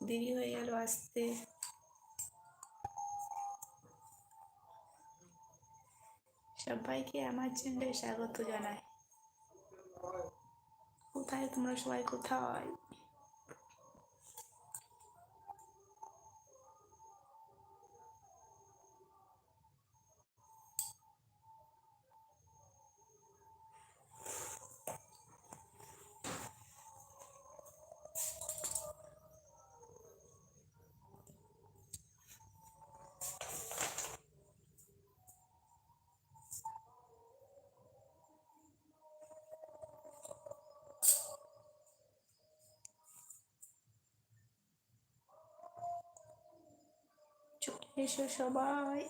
দেরি হয়ে গেল আসতে সবাইকে আমার চ্যানেলে স্বাগত জানাই কোথায় তোমরা সবাই কোথায় এসো সবাই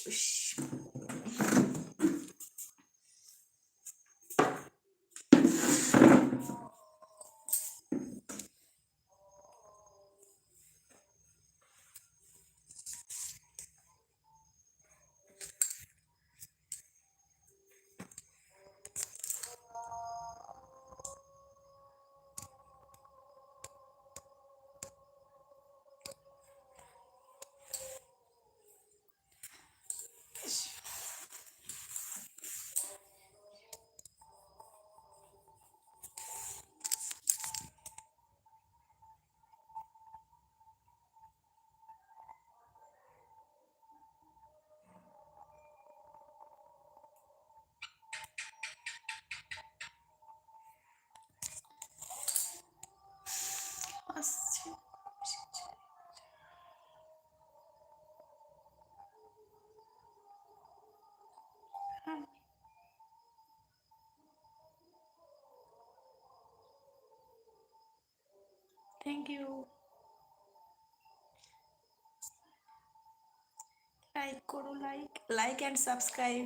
açmış. ইউ লাইক করো like like and subscribe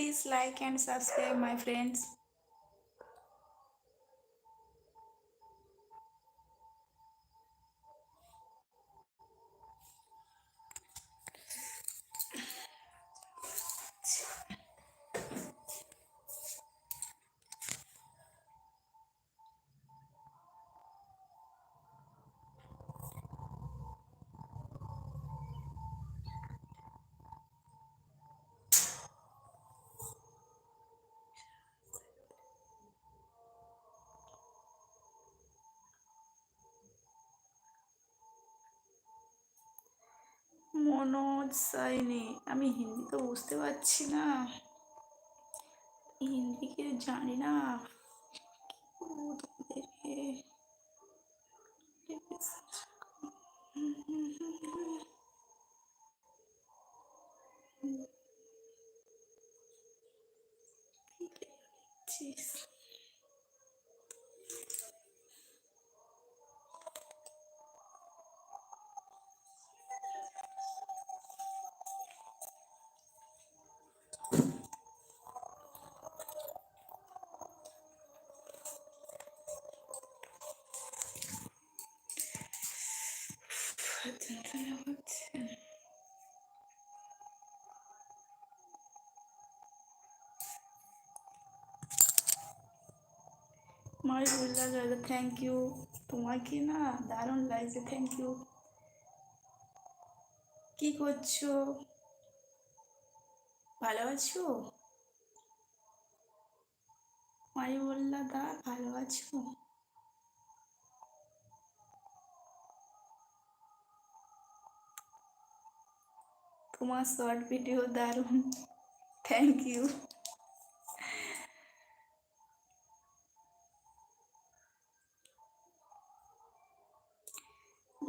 Please like and subscribe my friends. Saini আমি হিন্দি তো বুঝতে পারছি না। হিন্দি কে জানি না। তোমাদেরকে? মারিবুল্লাহ দাদা থ্যাংক ইউ তোমাকে না দারুণ লাগছে থ্যাংক ইউ কি করছ? ভালো আছো? মারিবুল্লাহ দা, ভালো আছো? তোমার শর্ট ভিডিও দারুণ থ্যাংক ইউ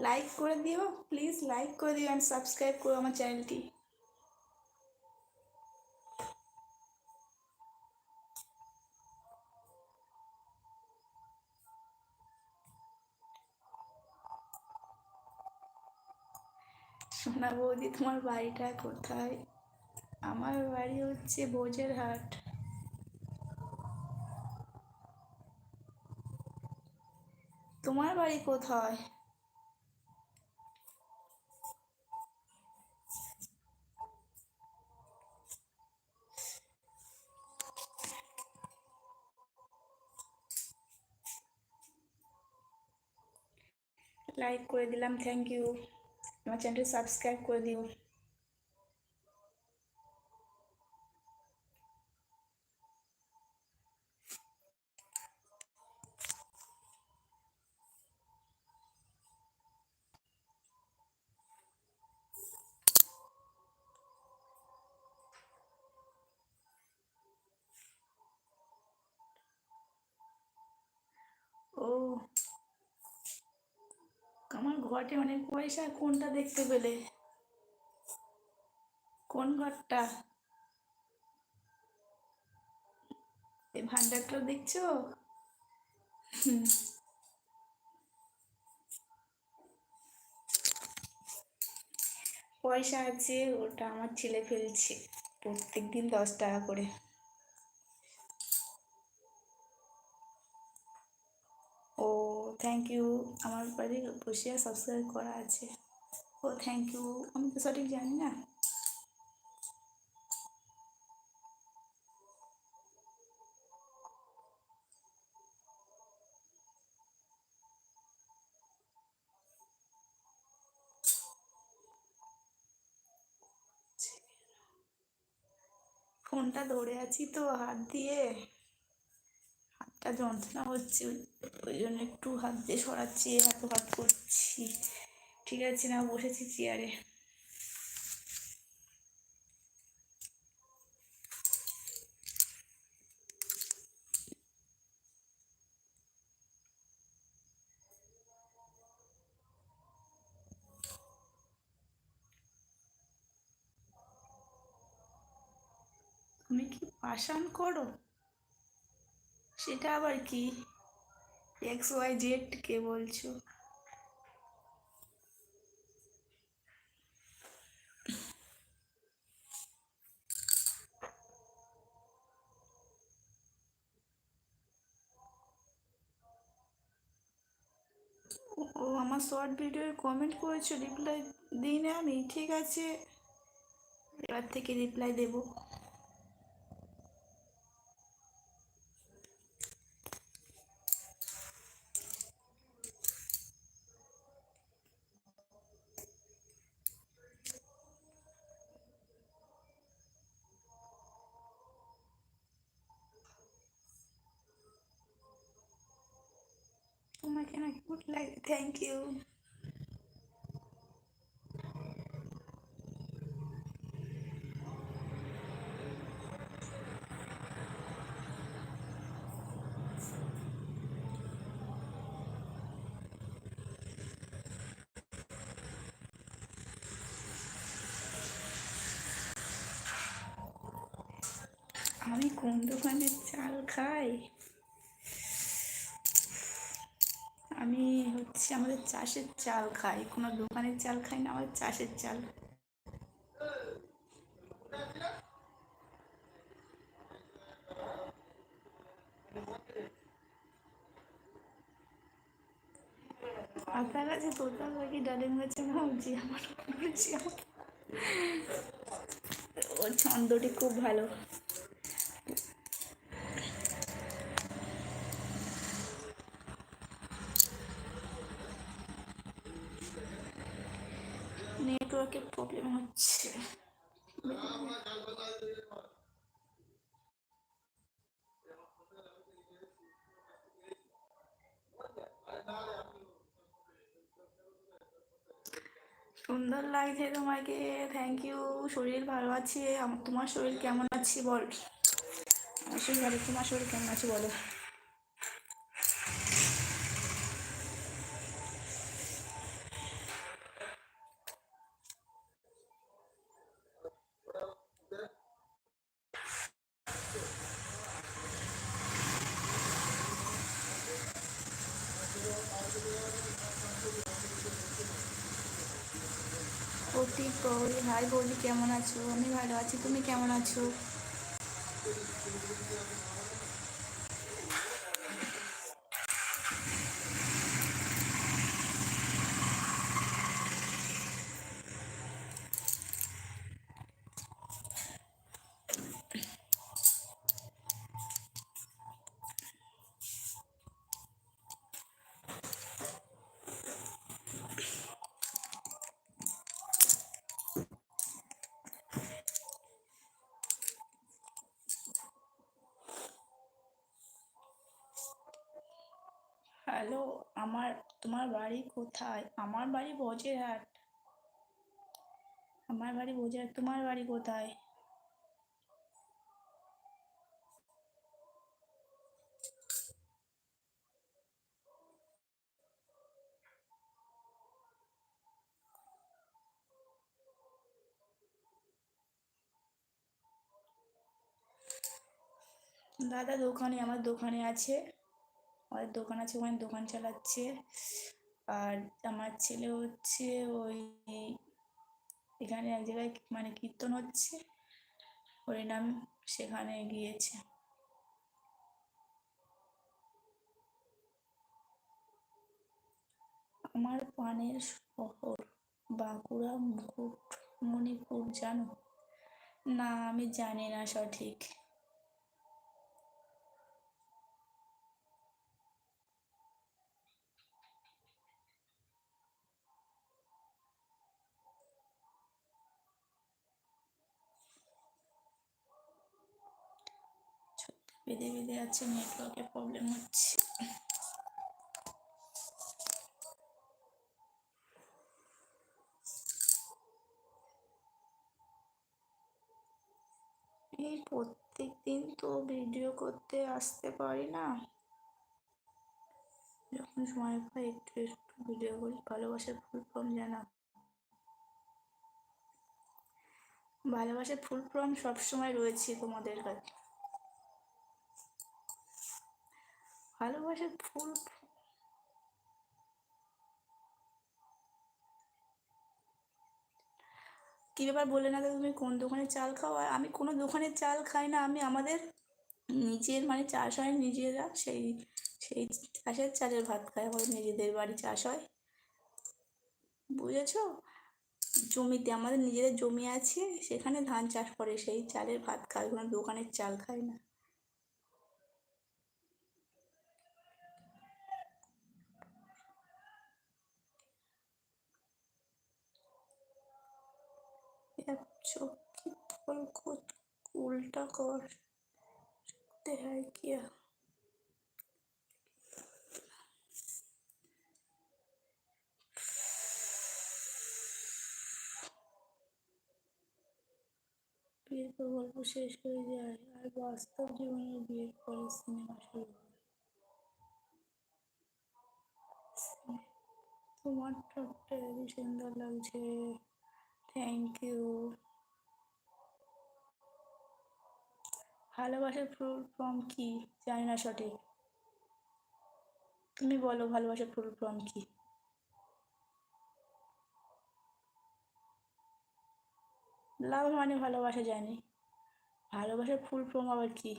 লাইক করে দিও প্লিজ লাইক করে দিও অ্যান্ড সাবস্ক্রাইব করো আমার চ্যানেলটি সোনা বৌদি, তোমার বাড়িটা কোথায়? আমার বাড়ি হচ্ছে ভোজের হাট তোমার বাড়ি কোথায়? লাইক করে দিলাম থ্যাংক ইউ আমার চ্যানেলটি সাবস্ক্রাইব করে দিও ও আমার ঘটে অনেক পয়সা কোনটা দেখতে পেলে? কোন ঘরটা? ভান্ডারটা দেখছ? পয়সা আছে, ওটা আমার ছেলে ফেলছে প্রত্যেক দিন দশ টাকা করে। ও থ্যাংক ইউ আমার বাড়ি বসিয়া সাবস্ক্রাইব করা আছে। ও থ্যাংক ইউ আমি তো সঠিক জানি না। ফোনটা ধরে আছি তো, হাত দিয়ে। হাতটা যন্ত্রণা হচ্ছে, ওই জন্য একটু হাত দিয়ে সরাচ্ছি হাত হাত করছি। ঠিক আছে না, বসেছি চেয়ারে তুমি কি পাষাণ করো? সেটা আবার কি? এক্স ওয়াই জেড কে বলছো? ও আমার শর্ট ভিডিও কমেন্ট করেছ রিপ্লাই দিই না আমি, ঠিক আছে। এবার থেকে রিপ্লাই দেবো তোমাকে না গুড লাগে থ্যাংক ইউ আমি কোন দোকানের চাল খাই? আমি হচ্ছে আমাদের চাষের চাল খাই। কোনো দোকানের চাল খাই না, আমাদের চাষের চাল। আপনার কাছে তোতা পাখি ডালিম গাছে ভাবছি আমার বলেছি আমার ও, ছন্দটি খুব ভালো। নেটওয়ার্কের প্রবলেম হচ্ছে সুন্দর লাগছে তোমাকে। থ্যাংক ইউ শরীর ভালো আছে। তোমার শরীর কেমন আছে বল? শরীর ভালো, তোমার শরীর কেমন আছে বলো? কেমন আছো? আমি ভালো আছি। তুমি কেমন আছো? আমার, তোমার বাড়ি কোথায়? আমার বাড়ি বজেরহাট আমার বাড়ি বজেরহাট তোমার বাড়ি কোথায়? দাদা দোকানে, আমার দোকানে আছে। আমাদের দোকান আছে, ওখানে দোকান চালাচ্ছে। আর আমার ছেলে হচ্ছে ওই এখানে এক জায়গায় মানে কীর্তন হচ্ছে। হরিনাম সেখানে গিয়েছে। আমার পানের শহর, বাঁকুড়া, মুকুট, মণিপুর, জানো? না, আমি জানি না সঠিক। বেঁধে বেঁধে আছে নেটওয়ার্কের প্রবলেম হচ্ছে। এই প্রত্যেক দিন তো ভিডিও করতে আসতে পারি না। যখন সময় পাই একটু একটু ভিডিও করি, ভালোবাসার ফুল ফর্ম জানা। ভালোবাসার ফুল ফর্ম সবসময় রয়েছে তোমাদের কাছে। ভালোবাসার ফুল কী ব্যাপার বলে না তুমি কোন দোকানে চাল খাও? আর আমি কোনো দোকানের চাল খাই না। আমি আমাদের নিজের মানে চাষ হয় নিজেরা। সেই সেই চাষের চালের ভাত খাই। আমাদের নিজেদের বাড়ি চাষ হয়। বুঝেছ? জমিতে আমাদের নিজেদের জমি আছে। সেখানে ধান চাষ করে। সেই চালের ভাত খাই। কোনো দোকানের চাল খাই না। चौकी पल को उल्टा कर सकते हैं क्या বিয়ের পর গল্প শেষ হয়ে যায় আর বাস্তব জীবনে বিয়ের পরে সিনেমা শুরু হয় তোমার ঠোঁটটা হেবি সুন্দর লাগছে থ্যাংক ইউ ভালোবাসার ফুল ফর্ম কি? জানি না সঠিক। তুমি বলো ভালোবাসার ফুল ফর্ম কি? লাভ মানে ভালোবাসা জানি। ভালোবাসার ফুল ফর্ম আবার কি?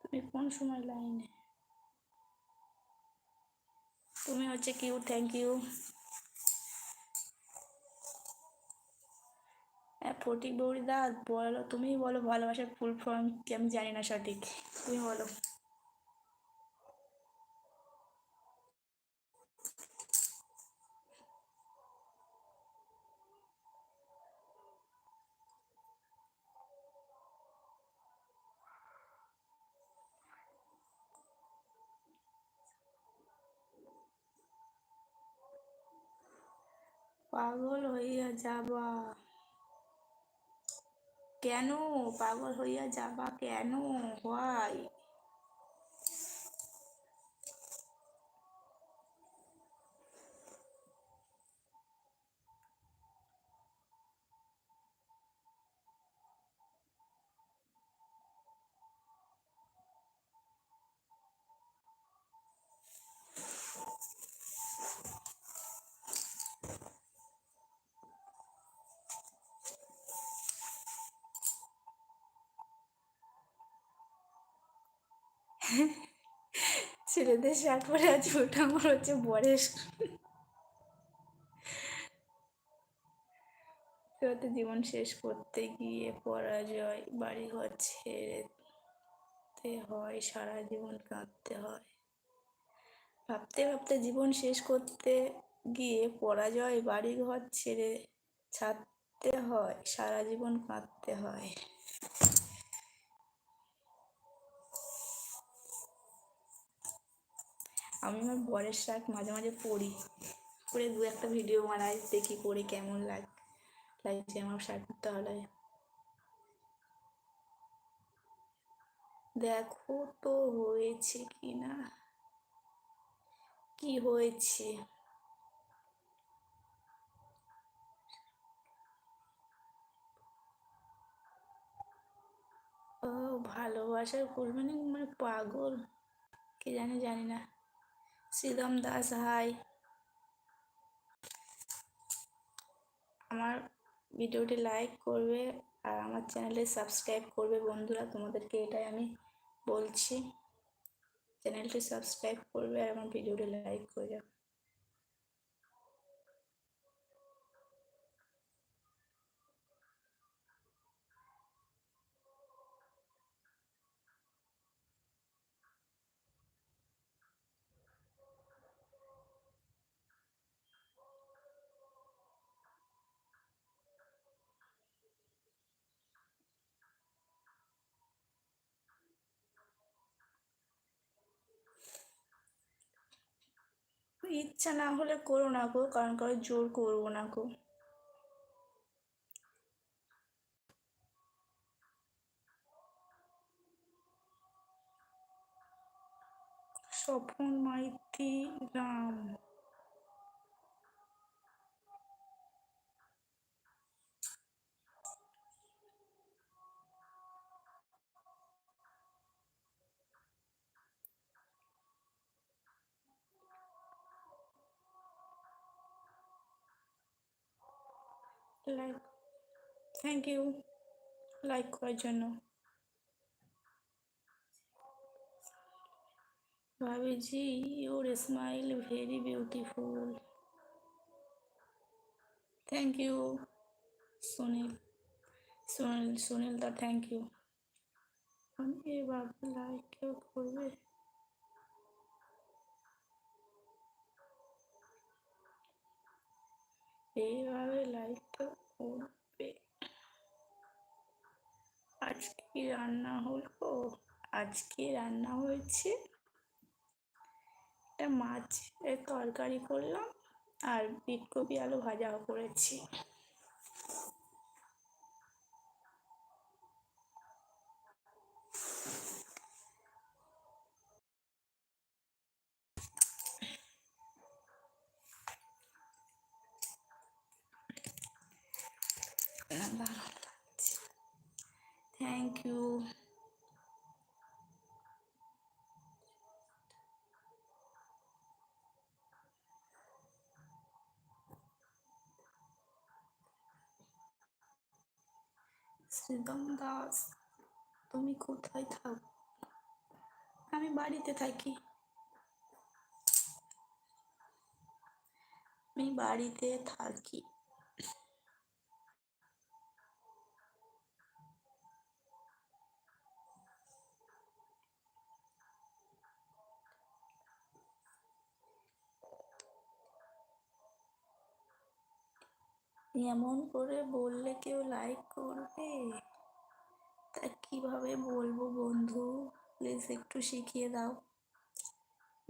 তুমি কোন সময় লাইনে? তুমি হচ্ছে কিউ থ্যাংক ইউ হ্যাঁ ফটিক বৌরি দা, বলো, তুমিই বলো ভালোবাসার ফুল ফর্ম কি আমি জানি না সঠিক। তুমি বলো। পাগল হইয়া যাবা। কেন? পাগল হইয়া যাবা কেন? হয় ছেলেদের শার্ট পরে আছে, ওটা আমার হচ্ছে হয়তো জীবন শেষ করতে গিয়ে পরাজয়, বাড়িঘর ছেড়েতে হয়, সারা জীবন কাঁদতে হয়। ভাবতে ভাবতে জীবন শেষ করতে গিয়ে পরাজয়, বাড়িঘর ছেড়ে ছাড়তে হয়, সারা জীবন কাঁদতে হয়। আমি আমার বরের শার্ট মাঝে মাঝে পরি পরে দু একটা ভিডিও বানাই, দেখি করে কেমন লাগ, লাগছে আমার শার্ট তাহলে দেখো তো হয়েছে কি না? কি হয়েছে? ও, ভালোবাসার ফুল মানে মানে পাগল? কে জানে, জানি না। শ্রীদম দাস হাই। আমার ভিডিওটি লাইক করবে আর আমার চ্যানেলে সাবস্ক্রাইব করবে। বন্ধুরা, তোমাদেরকে এটাই আমি বলছি। চ্যানেলটি সাবস্ক্রাইব করবে আর আমার ভিডিওটি লাইক করে ইচ্ছা না হলে করো না গো, কারণ কারও জোর করব না গো। Swapan Maity Ram. Like thank you like করার জন্য ভাবিজি your smile very beautiful thank you Sunil Sunil Sunil the thank you এবার লাইক কেউ করবে এইভাবে লাইকটা করবে। আজকে রান্না হলো? আজকে রান্না হয়েছে একটা মাছের তরকারি করলাম আর বিটকপি আলু ভাজাও করেছি থ্যাংক ইউ শ্রীদম দাস। তুমি কোথায় থাকো? আমি বাড়িতে থাকি। আমি বাড়িতে থাকি। এমন করে বললে কেউ লাইক করবে? তা কীভাবে বলব বন্ধু? প্লিজ একটু শিখিয়ে দাও।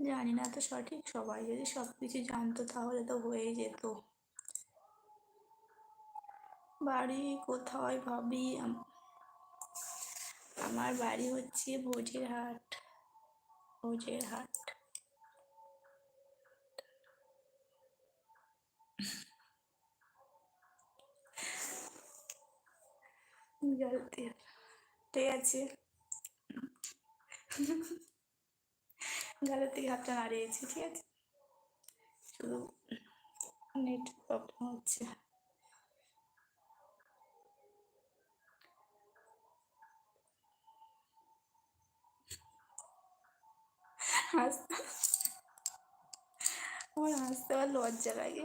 জানি না তো সঠিক। সবাই যদি সব কিছু জানতো তাহলে তো হয়ে যেত। বাড়ি কোথায় ভাবি? আমার বাড়ি হচ্ছে ভোজের হাট ভোজের হাট ঠিক আছে। গালের থেকে হাতটা নাড়িয়েছি ঠিক আছে? শুধু নেট প্রবলেম হচ্ছে। আমার হাসতে আমার লজ্জা লাগে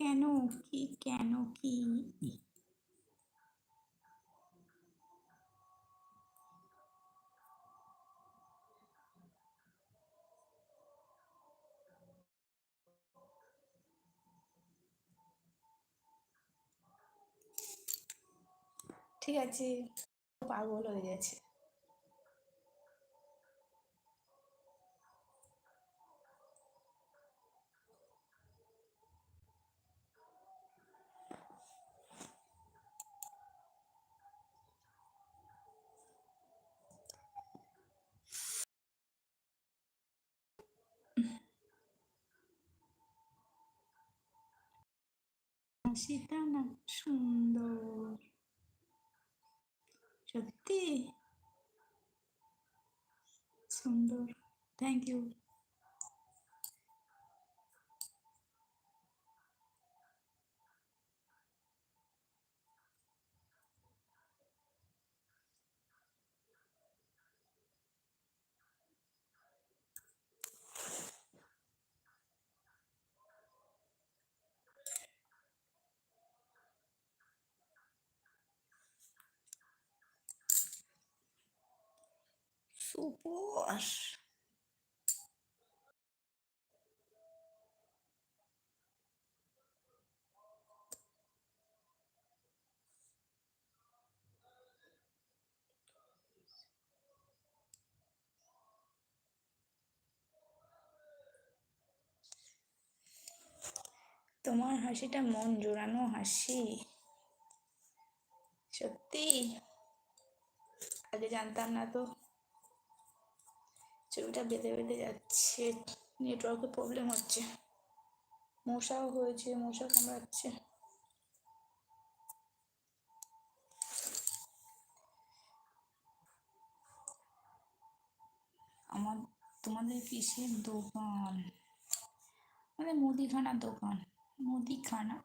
কেন কি? কেন কি? ঠিক আছে পাগল হয়ে গেছে। হাসিটা না সুন্দর। সত্যি? সুন্দর। থ্যাংক ইউ সুপার তোমার হাসিটা মন জোড়ানো হাসি। সত্যি? আগে জানতাম না তো। ছবিটা বেঁধে বেঁধে যাচ্ছে নেটওয়ার্কের প্রবলেম হচ্ছে। মশাও হয়েছে, মশা কামড়াচ্ছে। আমার, তোমাদের কিসের দোকান? মানে মুদিখানার দোকান, মুদিখানা।